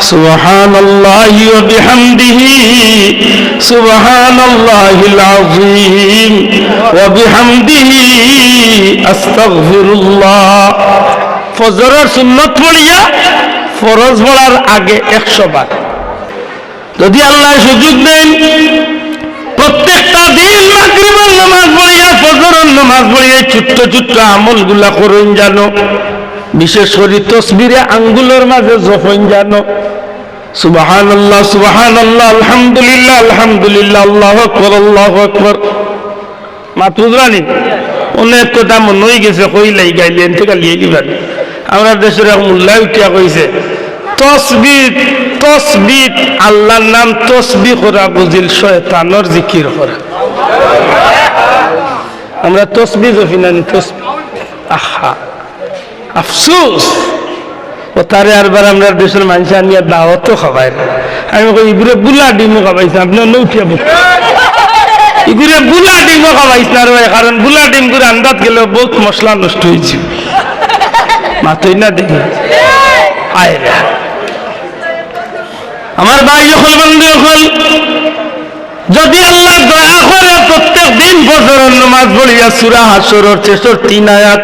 سبحان الله وبحمده سبحان الله العظيم وبحمده أستغفر الله ফজরের সুন্নত পড়িয়া ফরজ পড়ার আগে একশো বার যদি আল্লাহ সুযোগ দেন প্রত্যেকটা দিন মাগরিবের নামাজ পড়িয়া ফজরের নামাজ পড়িয়া ছোট্ট ছোট্ট আমলগুলা করুন জানো বিশেষ করে তসবিরে আঙ্গুলের মাঝে জফন জানো সুবাহান আল্লাহ সুবাহান আল্লাহ আলহামদুলিল্লাহ আলহামদুলিল্লাহ, আল্লাহ আকবর আল্লাহ আকবর। মাতুরানি অনেক কথা মনে হয়ে গেছে কইলাই গাইলেন থেকে লিয়ে দিবেন আমরা দেশের এক মোল্লা উঠিয়া কইছে তসবিদ তসবিদ আল্লাহর নাম তসবি করা বুঝিল শয়তানর জিকির করা। আমরা তসবি জফিনানি তসবি আহা। আফসোস। ও তারে আরবার আমরা দেশের মানুষ আনিয়া দাওয়াতও খাবাই আমি কই ইগুরে বুলা ডিমও খাবাইছে আপনি নৌঠিয়া ইগুরে বুলা ডিমও খাবাইছে না ভাই, কারণ বুলা ডিম করে আন্দাজ গেলে বহুত মশলা নষ্ট হয়েছে। মাতই না দেখি। আয় আমার ভাই যখন বন্ধু যখন যদি আল্লাহ দয়া করে প্রত্যেক দিন বছরের নামাজ পড়িয়া সুরা হাসরের শেষের তিন আয়াত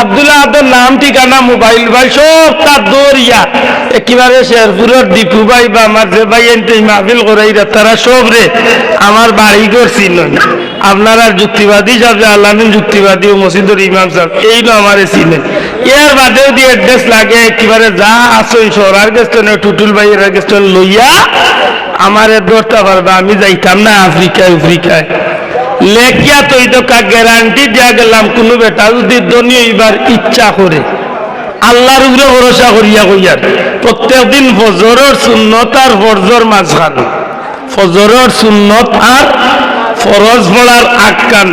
আব্দুল্লাহ আদর নাম, ঠিকানা, মোবাইল ভাই, সব তার দৌড়িয়া একেবারে শেরপুরের দীপু ভাই বা আমার যে ভাই এনতে মাহফিল করাইরা, তারা সব রে, আমার বাড়ি করছি নয় আপনারা যুক্তিবাদী সাহেব আল্লামিন যুক্তিবাদী ও মসজিদুর ইমাম সাহেব, এই নো আমারে চিনেন এর বাদেও দিয়ে অ্যাড্রেস লাগে, একেবারে যা আসো সরার গেস্টন টুটুল ভাইয়ের গেস্টন লইয়া আমারে ধরতে পারবে, আমি যাইতাম না আফ্রিকায় আফ্রিকায় লেখিয়া তো কা গ্যারান্টি দিয়া গেলাম, কোনো বেটা যদি ধনী এবার ইচ্ছা করে, আল্লাহর উপরে ভরসা করিয়া কইয়ার প্রত্যেক দিন ফজরের সুন্নত আর ফরজর মাঝখান। ফজরের সুন্নত আর ফরজ পড়ার আটকান,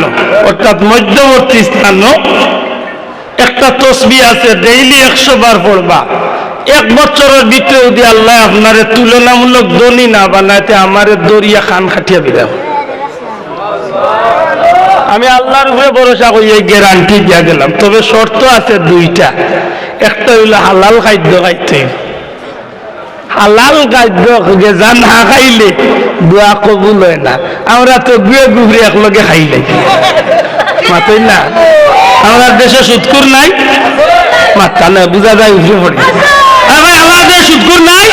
অর্থাৎ মধ্যবর্তী স্থান একটা তসবি আছে, ডেইলি একশো বার পড়বা। এক বছরের ভিতরে যদি আল্লাহ আপনারে তুলনামূলক ধনী না বানাইতে, আমারে দরিয়া খান খাটিয়া দিলাম আমি আল্লাহর উপরে ভরসা করি, এই গ্যারান্টি দিয়া গেলাম তবে শর্ত আছে দুইটা। একটা হইল হালাল খাদ্য খাইতে। হালাল খাদ্য না খাইলে দোয়া কবুল হয় না। আমরা তো গুয়ে গুবরি একলগে খাইলে মাতই না? আমরা দেশে সুৎকুর নাই? মাত্রা না, বুঝা যায় উঠে পড়ে। আমাদের সুৎকুর নাই?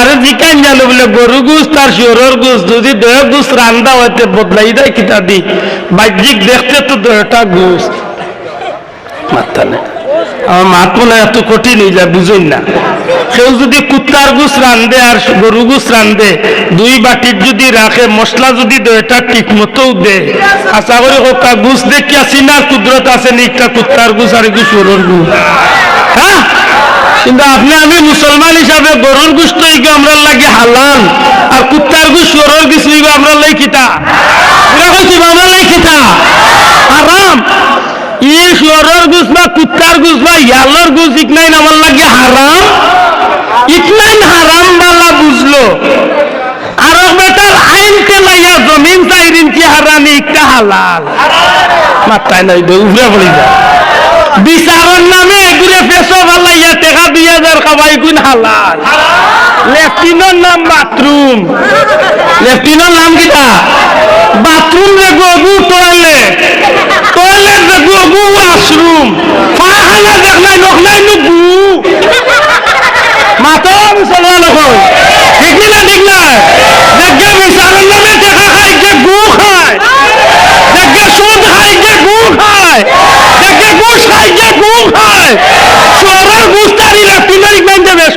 আরে জিকান জানো বলে, গরু গুস তার শিওরের গুস যদি দেহ গুস রান্দা হইতে বদলাই দেয় কিতা দি? বাহ্যিক দেখতে তো দেহটা গুস মাত্রা নেই আমার মাত মনে এত কঠিন হয়ে যায় বুঝুন না। কেউ যদি কুত্তার গুস রান্ধে আর গরু গুস রান্ধে, দুই বাটির যদি রাখে, মশলা যদি দেয়টা ঠিক মতো দে। আশা করি ওটা গুস দেখিয়া চিনার কুদরত আছে নি একটা কুত্তার গুস আর গুস গরুর গুস কিন্তু আপনি আমি মুসলমান হিসাবে গরুর গুস তো ইগে আমরা লাগে হালাল, আর কুত্তার গুস গরুর গুস আমরা লাই লাই কিতা হারাম। ই শুয়ারের গুস বা কুত্তার বা আমার লাগে হারাম। হারাম বালা বুঝলো। আর বেটার আইন কে লাইয়া জমিন চাইরিন কি ইকটা হালাল। মাত্রায় নাই উবরে পড়ি যা। বিচারর নামে এগুরে ফেসো ভালাইয়া টেকা দুই হাজার খাবাই গুণ হালাল। লেফটিনের নাম বাথরুম। লেফটিনের নাম কিটা বাথরুম রে গগু টয়লেট টয়লেট ঘুষ খায় যে খায় চোরের ঘুষ তারিলে তিনের মেনতে বেশ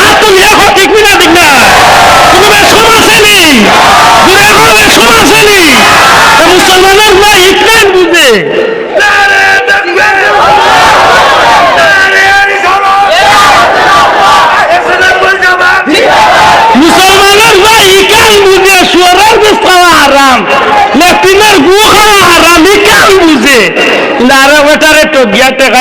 আর তুমি এখন ঠিক না। ঠিক তুমি বেশ কম আসেনি তুমি এখন বেশ মুসলমানের না ইকরাম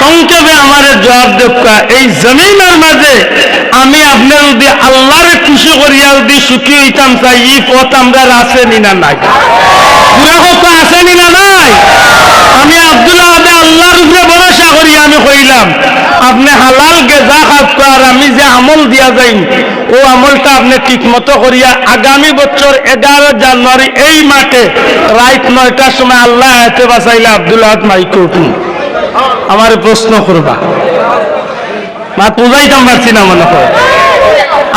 সংক্ষেপে আমার জবাব দেখা এই জমিনের মাঝে আমি আপনার যদি আল্লাহরে খুশি করিয়া যদি সুখী হইতাম চাই এই পথ আমরা আছে নি নাই? পুরা কথা আছে নি নাই? আমি আব্দুল্লাহ আদে আল্লাহর উপরে ভরসা করি, আমি কইলাম, আপনি হালাল গেজা খাত আর আমি যে আমল দিয়া যাই ও আমলটা আপনি ঠিক মতো করিয়া আগামী বছর এগারো জানুয়ারি এই মাঠে রাত নয়টার সময় আল্লাহ হাতে বাঁচাইলে আব্দুল্লাহ মাইকে উঠুন আমার প্রশ্ন করবা। মা বুঝাইতাম পারছি না মনে হয়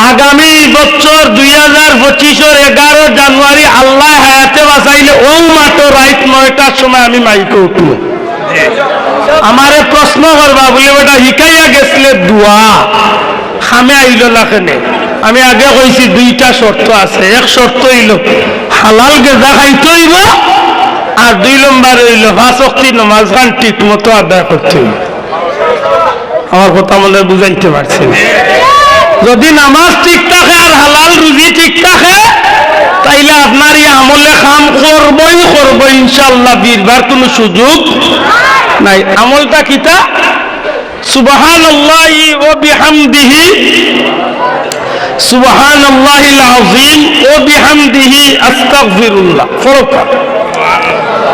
আগামী বছর দুই হাজার পঁচিশের এগারো জানুয়ারি আল্লাহ হায়াতে বাঁচাইলে ও মাত্র রাইত নয়টার সময় আমি মাইকে উঠবো। আমারে প্রশ্ন করবা, বলে বেটা শিকাইয়া গেছিলে দোয়া। খামে আইল না কেনে? আমি আগে কইছি দুইটা শর্ত আছে। এক শর্ত হইল, হালাল গেজা খাইতে হইব আর দুই নম্বর হইল অক্তি নমাজ খান ঠিক মতো আদায় হইব আমার কথা মনে বুঝাইতে পারছি যদি নামাজ ঠিক থাকে আর হালাল রুজি ঠিক থাকে, তাইলে আপনার এই আমলে কাম করবই করব ইনশাল্লাহ বীরবার কোনো সুযোগ নাই। আমলটা কিতা সুবহান ও বিহামদিহি সুবহান আল্লাহ আজিম ও বিহামদিহি আস্তাগফিরুল্লাহ। ফরক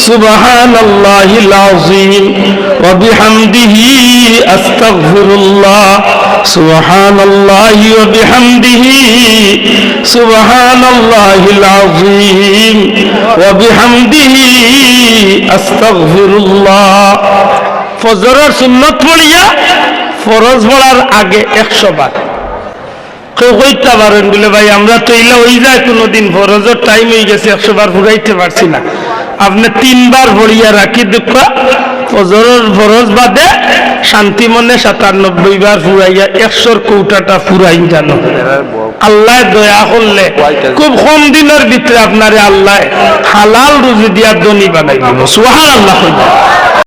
سبحان الله العظيم وبحمده أستغفر الله سبحان الله وبحمده سبحان الله العظيم وبحمده أستغفر الله ফজরের সুন্নত পড়িয়া ফরজ পড়ার আগে একশো বার কেউ কইতে পারেন বলে ভাই আমরা তো ইলা ওই যায় কোনোদিন ফরজের টাইম হয়ে গেছে একশো বার ফুরাইতে পারছি না আপনি তিনবার ভরিয়া রাখি দুঃখ বাদে শান্তি মনে সাতানব্বই বার ফুরাইয়া একশোর কৌটাটা ফুরাই জানো আল্লাহ দয়া করলে খুব কম দিনের ভিতরে আপনারে আল্লাহ হালাল রুজি দিয়া দনি বানাই দিব। সুহান আল্লাহ